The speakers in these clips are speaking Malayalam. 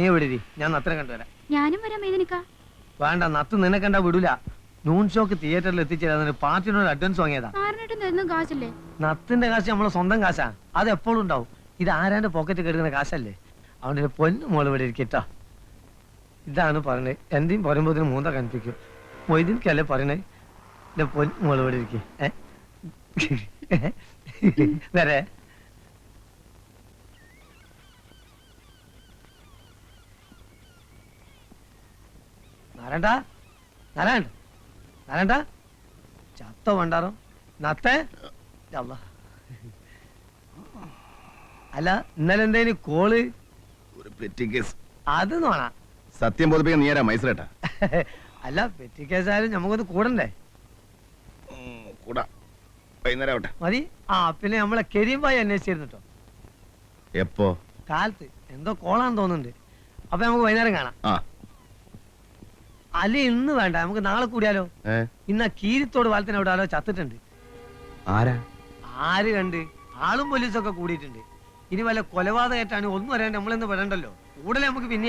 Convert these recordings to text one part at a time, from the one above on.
നീ വിടുതി ഞാൻ നത്തിനെ കണ്ടുവരാം ഞാനും വരാം വേദനിക്ക വേണ്ട നത്ത് നിന്നെ കണ്ടാ വിടൂല. നൂൺ ഷോക്ക് തിയേറ്ററിൽ എത്തിച്ചേരാൻ പാർട്ടിനോട് അഡ്വാൻസ് വാങ്ങിയതാ. തരുന്ന കാശല്ലേ? നത്തിന്റെ കാശ് നമ്മളെ സ്വന്തം കാശാ. അത് എപ്പോഴും ഉണ്ടാവും. ഇത് ആരാന്റെ പോക്കറ്റ് കെടുക്കുന്ന കാശല്ലേ? അവന്റെ പൊന്നു മോൾ ഇവിടെ ഇരിക്കട്ടോ. ഇതാണ് പറഞ്ഞത് എന്റെയും പറയുമ്പോൾ മൂന്ന കണിപ്പിക്കും മൊയ്തീൻക്കല്ലേ പറയണേ? എന്റെ പൊന്നു മോൾ ഇവിടെ ഇരിക്കും. വരെ. നാരായണ്ട നാരായണ്ട തരണ്ട ചത്ത വേണ്ടാറോ നത്തേ? അല്ല അല്ല ഇന്നലെ എന്തേലും കോൾ? ഒരു പെറ്റി കേസ്. അത് നോണ സത്യം ബോധിപ്പിക്കാൻ നീ ആരാ? മൈസൂരേട്ടാ? അല്ല പെറ്റി കേസായാലും നമുക്കൊന്ന് കൂടണ്ടേ? കൂടാ. വൈകുന്നേരം ആവട്ടെ. മതി. ആ പിന്നെ നമ്മളെ കരീംബായി അന്വേഷിച്ചിരുന്നു എപ്പോ? കാലത്ത്. എന്തോ കോളാന്ന് തോന്നുന്നുണ്ട്. അപ്പൊ നമുക്ക് വൈകുന്നേരം കാണാം. അല്ല ഇന്ന് വേണ്ട നമുക്ക് നാളെ കൂടിയാലോ? ഇന്ന കീരിത്തോട് പാലത്തിന് അവിടെ ആരോ ചത്തിട്ടുണ്ട്. ആരാ? ആര് കണ്ട്? ആളും പോലീസൊക്കെ കൂടിയിട്ടുണ്ട്. ഇനി വല്ല കൊലപാതകമായിട്ടാണ് ഒന്നും അറിയാണ്ട് നമ്മളെന്ന് പെടണ്ടല്ലോ കൂടുതൽ നമുക്ക് പിന്നെ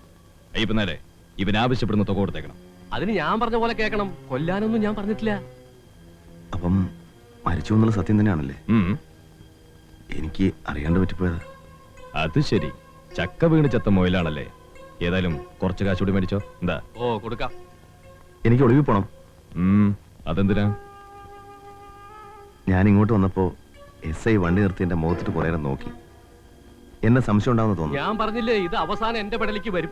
അയ്യപ്പനാരെ ഇവൻ ആവശ്യപ്പെടുന്ന തുക കൊടുത്തേക്കണം. അതിന് ഞാൻ പറഞ്ഞ പോലെ കേൾക്കണം. കൊല്ലാനൊന്നും ഞാൻ പറഞ്ഞിട്ടില്ല. അപ്പം മരിച്ചു എന്നുള്ള സത്യം തന്നെയാണല്ലേ? എനിക്ക് അറിയാണ്ട് പറ്റിപ്പോയതാ. അത് ശരി. ചക്ക വീണ് ചത്ത മൊയിലാണല്ലേ? ഏതായാലും കുറച്ച് കാശ് കൂടി മേടിച്ചോ. എന്താ? ഓ കൊടുക്കാം. എനിക്ക് ഒളിവിൽ പോണം. അതെന്തിനാ? ഞാൻ ഇങ്ങോട്ട് വന്നപ്പോ എസ് ഐ വണ്ടി നിർത്തി എന്റെ മുഖത്തിട്ട് കുറേ നോക്കി. എന്നെ സംശയം ഉണ്ടാവുന്ന തോന്നുന്നു. ഞാൻ പറഞ്ഞില്ലേ ഇത് അവസാനം എന്റെ പെടലേക്ക് വരും.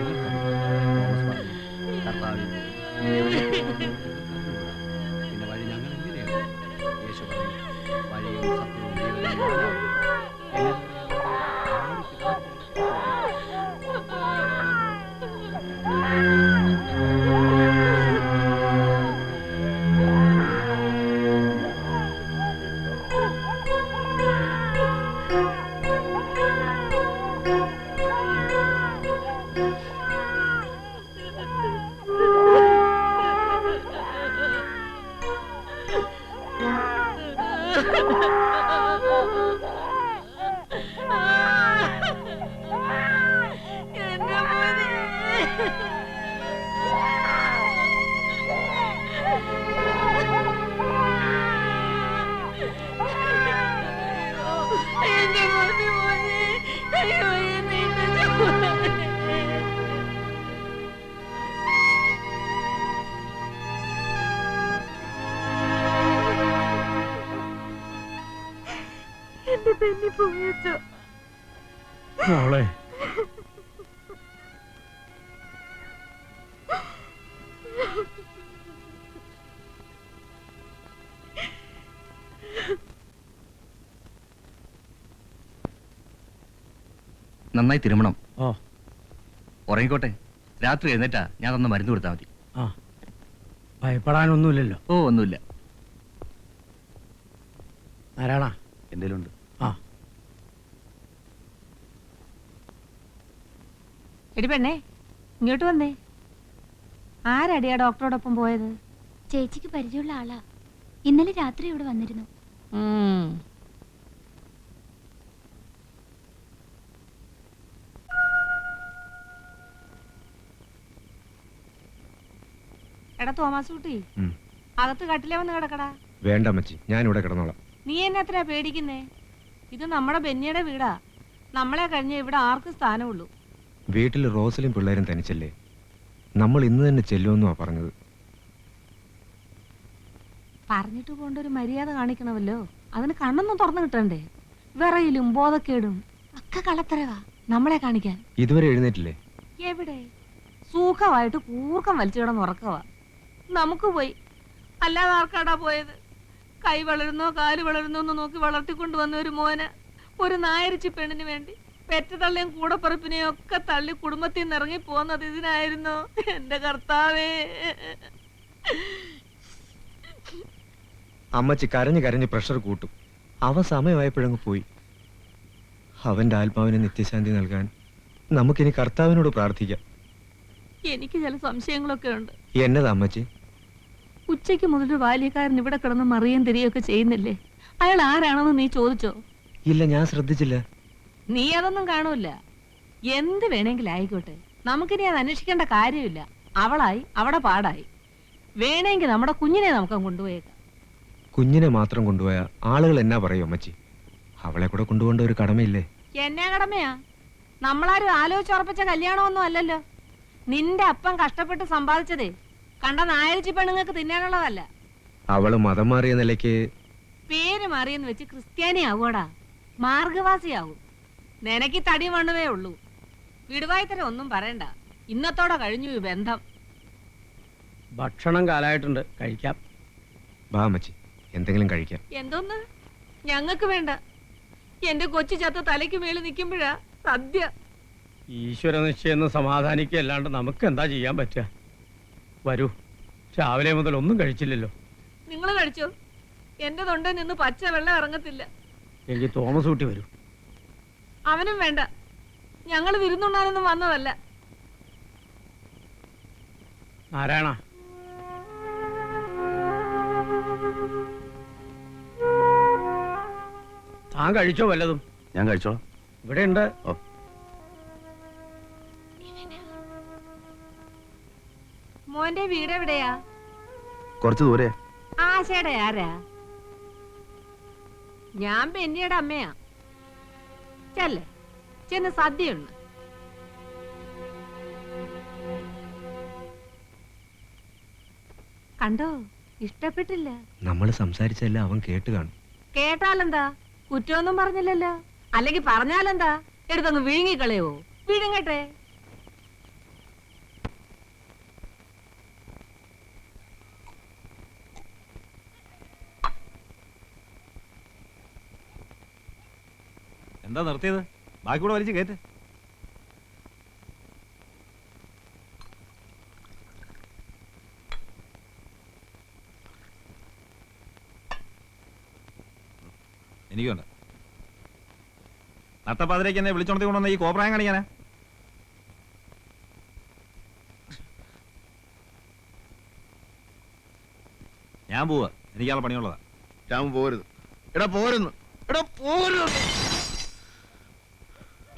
പൊങ്ങിച്ചു മോളെ. നന്നായി തിരുമണം. ഓ ഉറങ്ങിക്കോട്ടെ. രാത്രി എഴുന്നേറ്റാ ഞാൻ തന്ന മരുന്ന് കൊടുത്താൽ മതി. ആ. ഭയപ്പെടാനൊന്നുമില്ലല്ലോ. ഓ ഒന്നുമില്ല. ആരാണാ എന്തേലുണ്ട് എടി പെണ്ണേ ഇങ്ങോട്ട് വന്നേ. ആരടിയാ ഡോക്ടറോടൊപ്പം പോയത്? ചേച്ചിക്ക് പരിചയമുള്ള ആളാ. ഇന്നലെ രാത്രി ഇവിടെ വന്നിരുന്നു. എടാ തോമാസ് കുട്ടി ഉം. അകത്ത് കട്ടിലേ വന്ന് കിടക്കടാ. വേണ്ട അമ്മച്ചി ഞാൻ ഇവിടെ കിടന്നോളാം. നീ എന്നെ എത്രയാ പേടിക്കുന്നേ? ഇത് നമ്മുടെ ബെന്നിയുടെ വീടാ. നമ്മളെ കഴിഞ്ഞ ഇവിടെ ആർക്കും സ്ഥാനമുള്ളൂ. വീട്ടിൽ റോസലും പിള്ളേരും തനിച്ചല്ലേ? നമ്മൾ ഇന്ന് തന്നെ ചെല്ലുമെന്നുവാ പറഞ്ഞത്. പറഞ്ഞിട്ട് പോകേണ്ട ഒരു മര്യാദ കാണിക്കണമല്ലോ. അതിന് കണ്ണൊന്നും തുറന്നു കിട്ടണ്ടേ? വിറയിലും ബോധക്കേടും ഒക്കെ കളത്തരവാ നമ്മളെ കാണിക്കാൻ. ഇതുവരെ എഴുന്നേറ്റില്ലേ? എവിടെ? സൂഖമായിട്ട് കൂർക്കം വലിച്ചു കിടന്ന് ഉറക്കവാ. നമുക്ക് പോയി. അല്ലാതെ ആർക്കാടാ പോയത്? കൈ വളരുന്നോ കാൽ വളരുന്നോ എന്ന് നോക്കി വളർത്തിക്കൊണ്ടുവന്ന ഒരു മോന് ഒരു നായരിച്ചു പെണ്ണിന് വേണ്ടി. പെറ്റ തള്ളിയും കൂടപ്പറപ്പിനെയും ഒക്കെ തള്ളി കുടുംബത്തിൽ നിന്ന് ഇറങ്ങി പോകുന്നത് ഇതിനായിരുന്നു. എന്റെ കർത്താവേ. അമ്മച്ചി കരഞ്ഞു കരഞ്ഞ് പ്രഷർ കൂട്ടും. അവ സമയമായപ്പോഴങ്ങ് പോയി. അവന്റെ ആത്മാവിന് നിത്യശാന്തി നൽകാൻ നമുക്കിനി കർത്താവിനോട് പ്രാർത്ഥിക്കാം. എനിക്ക് ചില സംശയങ്ങളൊക്കെ ഉണ്ട്. എന്നതാ അമ്മച്ചി? ഉച്ചയ്ക്ക് മുതൽ ബാല്യക്കാരൻ ഇവിടെ കിടന്ന് മറിയും തിരികെയൊക്കെ ചെയ്യുന്നില്ലേ? അയാൾ ആരാണെന്ന് നീ ചോദിച്ചോ? ഇല്ല ഞാൻ ശ്രദ്ധിച്ചില്ല. നീ അതൊന്നും കാണൂല എന്ത് വേണമെങ്കിലും ആയിക്കോട്ടെ. നമുക്കിനി അത് അന്വേഷിക്കേണ്ട കാര്യമില്ല. അവളായി അവടെ പാടായി. വേണമെങ്കിൽ നമ്മുടെ കുഞ്ഞിനെ നമുക്ക് കൊണ്ടുപോയേക്കാം. കുഞ്ഞിനെ മാത്രം കൊണ്ടുപോയാ ആളുകൾ എന്നാ പറയും അമ്മച്ചി? അവളെ കൂടെ കൊണ്ടുപോകേണ്ട ഒരു കടമയില്ലേ? എന്നാ കടമയാ? നമ്മളാരും ആലോചിച്ചുറപ്പിച്ച കല്യാണമൊന്നും അല്ലല്ലോ. നിന്റെ അപ്പം കഷ്ടപ്പെട്ട് സമ്പാദിച്ചതേ. കണ്ട നായരിച്ചി പെണ്ണുങ്ങൾക്ക് തിന്നാനുള്ളതല്ല. അവൾ മതം മാറിയ നിലയ്ക്ക് പേര് മാറിയെന്ന് വെച്ച് ക്രിസ്ത്യാനി ആവൂടാ മാർഗവാസിയാവും. നിനക്ക് തടി മണ്ണുവേ ഉള്ളൂ. വിടുവായിത്തരം ഒന്നും പറയണ്ട. ഇന്നത്തോടെ കഴിഞ്ഞു ഈ ബന്ധം. ഭക്ഷണം കാലായിട്ടുണ്ട്. കഴിക്കാം. വാ അമ്മച്ചി. എന്തെങ്കിലും കഴിക്കാം. എന്തോന്ന്? ഞങ്ങൾക്ക് വേണ്ട. എന്റെ കൊച്ചു ചത്ത തലയ്ക്ക് മേളിൽ നിൽക്കുമ്പോഴാ സദ്യ. ഈശ്വര നിശ്ചയെന്ന് സമാധാനിക്കുക അല്ലാണ്ട് നമുക്ക് എന്താ ചെയ്യാൻ പറ്റുക? വരൂ. രാവിലെ മുതൽ ഒന്നും കഴിച്ചില്ലല്ലോ. നിങ്ങൾ കഴിച്ചോ? എന്റെ തൊണ്ടയിൽ നിന്ന് പച്ച വെള്ളം ഇറങ്ങത്തില്ല. എനിക്ക് തോമസ് ഊട്ടി വരൂ. അവനും വേണ്ട. ഞങ്ങൾ വിരുന്നുണ്ണാനൊന്നും വന്നതല്ല. നാരായണ. താൻ കഴിച്ചോ വല്ലതും? ഞാൻ കഴിച്ചോ ഇവിടെ ഉണ്ട് ഓ. മോന്റെ വീട് എവിടെയാ? കുറച്ച് ദൂരെ ആശയുടെ ആരാ? ഞാൻ പെന്നിയുടെ അമ്മയാ. ചെല്ലേ ചെന്ന് സദ്യയുണ്ട്. കണ്ടോ? ഇഷ്ടപ്പെട്ടില്ല. നമ്മൾ സംസാരിച്ചല്ല അവൻ കേട്ട് കാണും. കേട്ടാലെന്താ? കുറ്റമൊന്നും പറഞ്ഞില്ലല്ലോ. അല്ലെങ്കിൽ പറഞ്ഞാലെന്താ? എടുത്തങ്ങ് വിഴുങ്ങിക്കളയോ വിഴുങ്ങട്ടെ. എന്താ നിർത്തിയത്? ബാക്കി കൂടെ വലിച്ചു കയറ്റ്. എനിക്കുണ്ട് നട്ടപ്പാതിരേക്ക് എന്നെ വിളിച്ചോണ്ടി കൊണ്ടുവന്ന ഈ കോപ്രായം കാണിക്കാനാ? ഞാൻ പോവാ. എനിക്കാളെ പണിയുള്ളതാ. ഞാൻ പോരുത്. എടാ പോരുന്നു. എടാ പോരുന്നു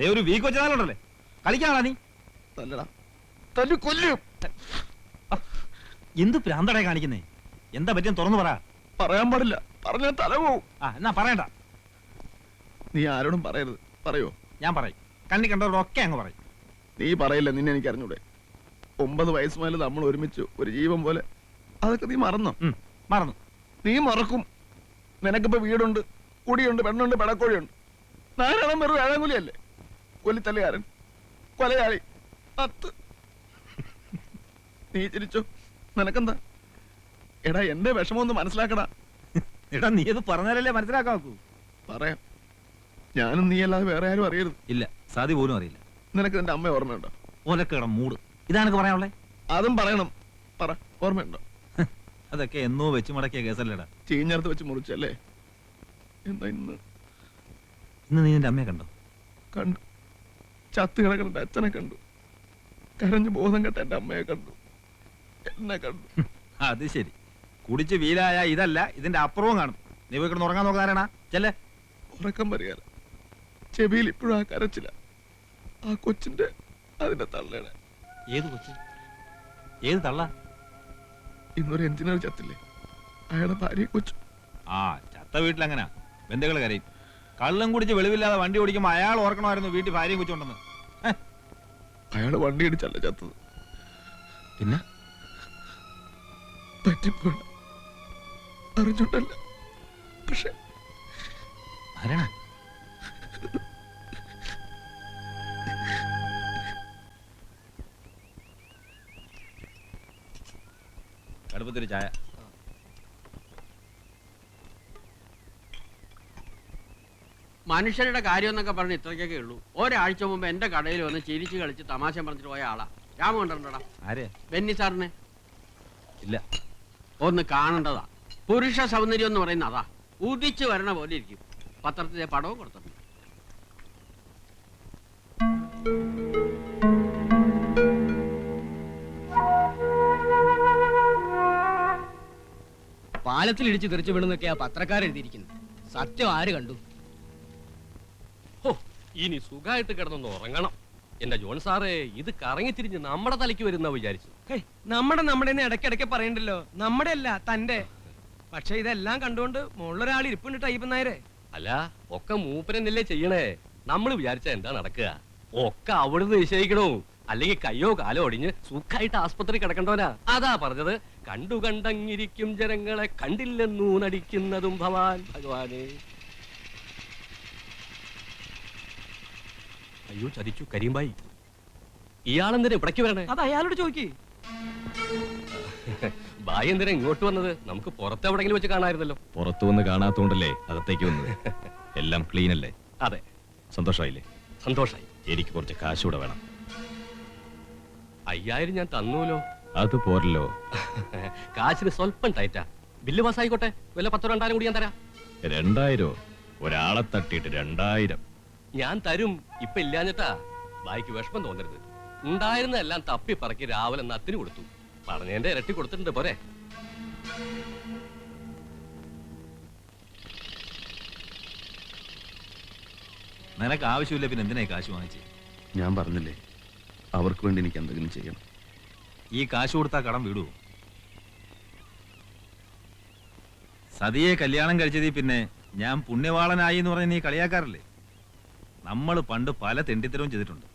ദേ ഒരു വീക്ക് വെച്ചാലുണ്ടല്ലേ കളിക്കാണോ നീ? തല്ലടാ. തല്ലു കൊല്ലും. എന്ത് പ്രാന്തടേ കാണിക്കുന്നേ? എന്താ പറ്റിയെന്ന് തുറന്നു പറ. പറയാൻ പാടില്ല. പറഞ്ഞ തല പോവും. ആ എന്നാ പറയണ്ട. നീ ആരോടും പറയരുത്. പറയോ? ഞാൻ പറയും. കണ്ണി കണ്ടവരോടൊക്കെ അങ്ങ് പറയും. നീ പറയില്ല നിന്നെ എനിക്ക് അറിഞ്ഞൂടെ. ഒമ്പത് വയസ്സ് മുതൽ നമ്മൾ ഒരുമിച്ച് ഒരു ജീവൻ പോലെ. അതൊക്കെ നീ മറന്നോ? ഉം, മറന്നു. നീ മറക്കും. നിനക്കിപ്പോ വീടുണ്ട് കുടിയുണ്ട് പെണ്ണുണ്ട് പെടക്കോഴിയുണ്ട്. നാരായണം വെറും ഏഴാങ്കുലിയല്ലേ കൊല്ലിത്തല്ലുകാരൻ. കൊലയാളി. അത്ത്. നീ ചിരിച്ചോ? നിനക്കെന്താ? എടാ എന്റെ വിഷമം ഒന്ന് മനസ്സിലാക്കടാ. എടാ നീ അത് പറഞ്ഞാലല്ലേ മനസ്സിലാക്കാക്കൂ പറയാം. ഞാനും നീ അല്ലാതെ വേറെ ആരും അറിയരുത്. ഇല്ല സാധി പോലും അറിയില്ല. നിനക്ക് നിന്റെ അമ്മ ഓർമ്മയുണ്ടോ? ഓലക്കടം മൂട്. ഇതാണ് പറയാനുള്ളേ? അതും പറയണം. പറ ഓർമ്മയുണ്ടോ? അതൊക്കെ എന്നോ വെച്ച് മടക്കിയ കേസല്ലേടാ. ചീഞ്ഞടുത്ത് വെച്ച് മുറിച്ചല്ലേ? എന്താ ഇന്ന്? ഇന്ന് നീ നിന്റെ അമ്മയെ കണ്ടോ? കണ്ടു. ചത്ത് കിടക്കുന്ന അച്ഛനെ കണ്ടു. കരഞ്ഞു ബോധം കെട്ട എന്റെ അമ്മയെ കണ്ടു. എന്നെ കണ്ടു. അത് ശരി. കുടിച്ച് വീലായ ഇതല്ല ഇതിന്റെ അപ്പുറവും കാണും. നീ പോയി കിടന്ന് ഉറങ്ങാൻ നോക്കാനാണാ ചെല്ലേ. ഉറക്കം വരികയല്ല. ചെവിയിൽ ഇപ്പോഴും ആ കരച്ചില്ല ആ കൊച്ചിന്റെ അതിന്റെ തള്ളയുടെ. ഏത് കൊച്ചു? ഏത് തള്ള? ഇന്നൊരു എഞ്ചിനീയർ ചത്തില്ലേ? അയാളുടെ ഭാര്യ കൊച്ചു. ആ ചത്ത വീട്ടിൽ അങ്ങനെ ബന്ധുക്കൾ കരയും. കള്ളം കുടിച്ച് വെളിവില്ലാതെ വണ്ടി ഓടിക്കുമ്പോ അയാൾ ഓർക്കണമായിരുന്നു വീട്ടിൽ ഭാര്യയും കൊച്ചുണ്ടെന്ന്. അയാൾ വണ്ടി ഇടിച്ചല്ല ചത്തത്. പിന്നെ? പറ്റിപ്പോയി. അറിഞ്ഞോണ്ടല്ല. പക്ഷെ ആരാണ്? കടുപ്പത്തിൽ ചായ. മനുഷ്യരുടെ കാര്യം എന്നൊക്കെ പറഞ്ഞ് ഇത്രയ്ക്കൊക്കെ ഉള്ളൂ. ഒരാഴ്ച മുമ്പ് എന്റെ കടയിൽ വന്ന് ചിരിച്ചു കളിച്ച് തമാശ പറഞ്ഞിട്ട് പോയ ആളാ. രാമ കണ്ടിട്ടുണ്ടോ ആരെ? ബെന്നി സാറിനെ. ഇല്ല. ഒന്ന് കാണേണ്ടതാ. പുരുഷ സൗന്ദര്യം എന്ന് പറയുന്ന അതാ. ഉദിച്ചു വരണ പോലെ ഇരിക്കും. പത്രത്തിലെ പടവും കൊടുത്തിട്ടുണ്ട്. പാലത്തിൽ ഇടിച്ച് തെറിച്ചു വീണെന്നൊക്കെയാ പത്രക്കാരെഴുതിയിരിക്കുന്നത്. സത്യം ആര് കണ്ടു? ഇനി സുഖമായിട്ട് കിടന്നൊന്ന് ഉറങ്ങണം. എന്റെ ജോൺ സാറേ ഇത് കറങ്ങിത്തിരിഞ്ഞ് നമ്മുടെ തലയ്ക്ക് വരുന്ന വിചാരിച്ചു. നമ്മുടെ നമ്മുടെ ഇടയ്ക്കിടയ്ക്ക് പറയണ്ടല്ലോ. നമ്മുടെ അല്ല തന്റെ പക്ഷെ ഇതെല്ലാം കണ്ടുകൊണ്ട് മുകളിലൊരാൾ ഇരിപ്പുണ്ട് ടൈപ്പ് നായരെ. അല്ല ഒക്കെ മൂപ്പരെന്നല്ലേ ചെയ്യണേ? നമ്മൾ വിചാരിച്ച എന്താ നടക്കുക? ഒക്കെ അവിടുന്ന് നിശ്ചയിക്കണോ. അല്ലെങ്കിൽ കയ്യോ കാലോ ഒടിഞ്ഞ് സുഖമായിട്ട് ആസ്പത്രി കിടക്കണ്ടവനാ. അതാ പറഞ്ഞത്. കണ്ടു കണ്ടങ്ങിരിക്കും ജനങ്ങളെ കണ്ടില്ലെന്നു നടിക്കുന്നതും ഭവാൻ ഭഗവാനെ. അയ്യോ ചതിച്ചു. കരീംബായി ഇയാളെന്തിനാ ഇവിടേക്ക് വരണേ? അത് അയാളോട് ചോദിക്കേ. ബായി എന്തിനാ ഇങ്ങോട്ട് വന്നത്? നമുക്ക് പുറത്ത് എവിടെങ്കിലും വെച്ച് കാണാമായിരുന്നല്ലോ. പുറത്തു വന്ന് കാണാത്തോണ്ടല്ലേ അകത്തേക്ക് വന്നത്? എല്ലാം ക്ലീൻ അല്ലേ? അതെ. സന്തോഷമായില്ലേ? സന്തോഷായി. എനിക്ക് കുറച്ച് കാശൂടെ വേണം. അയ്യായിരം ഞാൻ തന്നൂലോ? അത് പോരല്ലോ. കാശിന് സ്വല്പം ടൈറ്റാ ബില്ല് പാസ്സായിക്കോട്ടെ. വല്ല പത്തോ രണ്ടായിരം കൂടി ഞാൻ തരാം. രണ്ടായിരോ? ഒരാളെ തട്ടിയിട്ട് രണ്ടായിരം. ഞാൻ തരും. ഇപ്പൊ ഇല്ലാഞ്ഞിട്ടാ ബായിക്ക് വിഷമം തോന്നരുത്. ഉണ്ടായിരുന്ന എല്ലാം തപ്പി പറക്കി രാവിലെ നത്തിന് കൊടുത്തു. പറഞ്ഞതിന്റെ ഇരട്ടി കൊടുത്തിട്ടുണ്ട് പോരെ. നിനക്ക് ആവശ്യമില്ല പിന്നെ എന്തിനായി ഈ കാശ് വാങ്ങിച്ച്? ഞാൻ പറഞ്ഞില്ലേ അവർക്ക് വേണ്ടി എനിക്ക് എന്തെങ്കിലും ചെയ്യണം ഈ കാശ് കൊടുത്താ കടം വിടൂ. സതിയെ കല്യാണം കഴിച്ചതിൽ പിന്നെ ഞാൻ പുണ്യവാളനായി എന്ന് പറഞ്ഞ നീ കളിയാക്കാറില്ലേ? നമ്മൾ പണ്ട് പല തെണ്ടിത്തരവും ചെയ്തിട്ടുണ്ട്.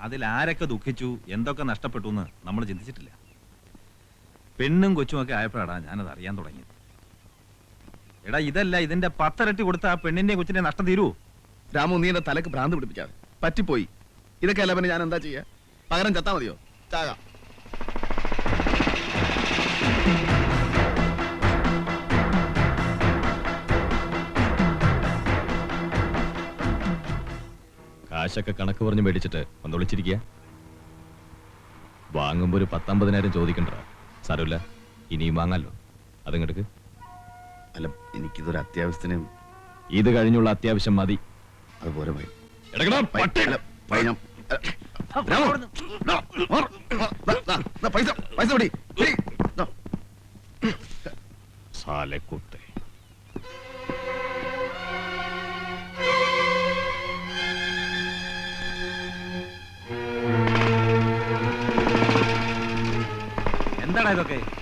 അതിൽ ആരൊക്കെ ദുഃഖിച്ചു എന്തൊക്കെ നഷ്ടപ്പെട്ടു എന്ന് നമ്മൾ ചിന്തിച്ചിട്ടില്ല. പെണ്ണും കൊച്ചുമൊക്കെ ആയപ്പോഴാണ് ഞാനത് അറിയാൻ തുടങ്ങിയത്. എടാ ഇതല്ല ഇതിന്റെ പത്തരട്ടി കൊടുത്ത ആ പെണ്ണിന്റെ കൊച്ചിന്റെ നഷ്ടം തീരൂ. രാമു നീ എന്റെ തലക്ക് ഭ്രാന്ത് പിടിപ്പിക്കാതെ. പറ്റിപ്പോയി. ഇതൊക്കെ അല്ല പിന്നെ ഞാൻ എന്താ ചെയ്യാ? പകരം ചത്താ മതിയോ? ചാകാം. കാശൊക്കെ കണക്ക് പറഞ്ഞ് മേടിച്ചിട്ട് ഒന്ന് വിളിച്ചിരിക്കുക വാങ്ങുമ്പോ ഒരു പത്തമ്പതിനായിരം ചോദിക്കണ്ട സാരമില്ല ഇനിയും വാങ്ങാലോ. അതങ്ങെടുക്ക്. അല്ല എനിക്കിതൊരു അത്യാവശ്യത്തിന് ഇത് കഴിഞ്ഞുള്ള അത്യാവശ്യം മതി. അതുപോലെ പോയി. എടുക്കടാ, പട്ടി. അല്ല, ないと。